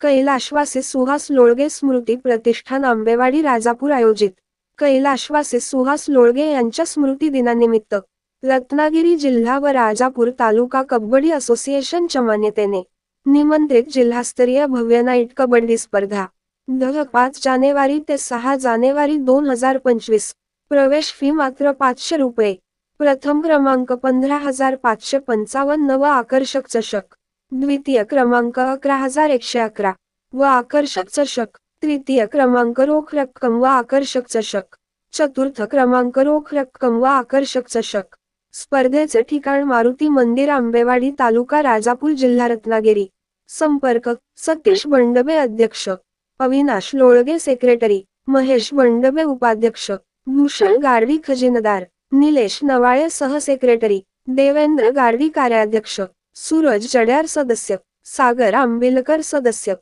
कैलाशवासी सुहास लोळगे स्मृती प्रतिष्ठान आंबेवाडी राजापूर आयोजित. कैलाशवासी सुहास लोळगे यांच्या स्मृती दिनानिमित्त रत्नागिरी जिल्हा व राजापूर तालुका कबड्डी असोसिएशनच्या मान्यतेने निमंत्रित जिल्हास्तरीय भव्य नाईट कबड्डी स्पर्धा. दर पाच जानेवारी ते सहा जानेवारी दोन हजार पंचवीस. प्रवेश फी मात्र पाचशे रुपये. प्रथम क्रमांक पंधरा हजार पाचशे पंचावन्न व आकर्षक चषक. द्वितीय क्रमांक अकरा हजार एकशे अकरा. व आकर्षक चषक. तृतीय क्रमांक रोख रक्कम व आकर्षक चषक. चतुर्थ क्रमांक रोख रक्कम व आकर्षक चषक. स्पर्धेचे ठिकाण मारुती मंदिर आंबेवाडी तालुका राजापूर जिल्हा रत्नागिरी. संपर्क सतीश बंडबे अध्यक्ष. अविनाश लोळगे सेक्रेटरी. महेश बंडबे उपाध्यक्ष. भूषण गाडवी खजिनदार. निलेश नवाळे सहसेक्रेटरी देवेंद्र गाडवी कार्याध्यक्ष. સૂરજ ચઢિયાર સદસ્ય સાગર આંબેલકર સદસ્ય.